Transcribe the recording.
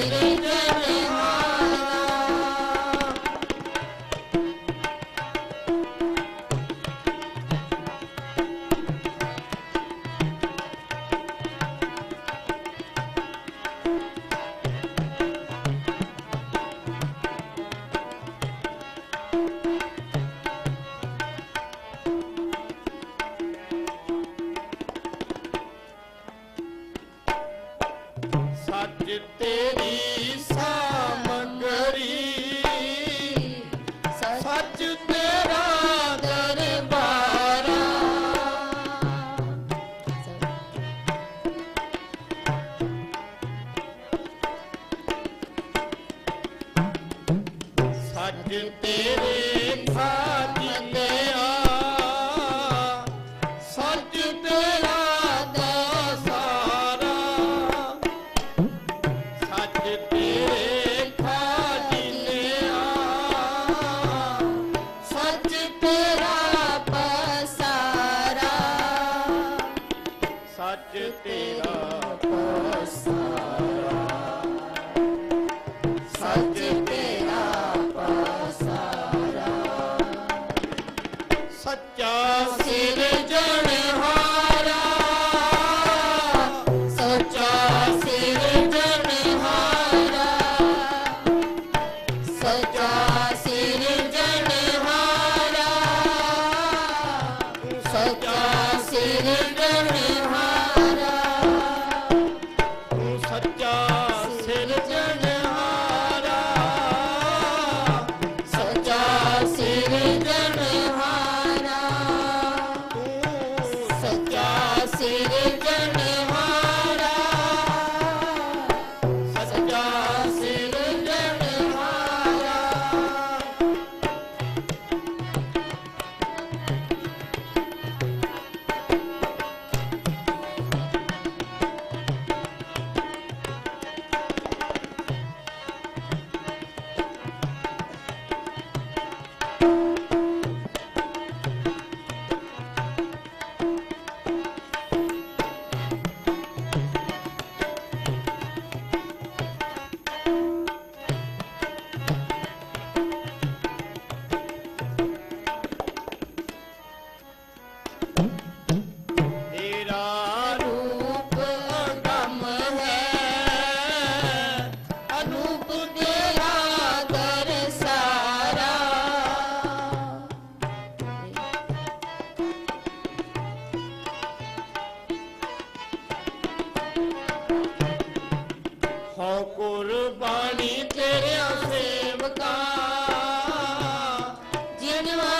Thank you. ਤੇਰੇ ਖਾਤਿਆ Singing, January.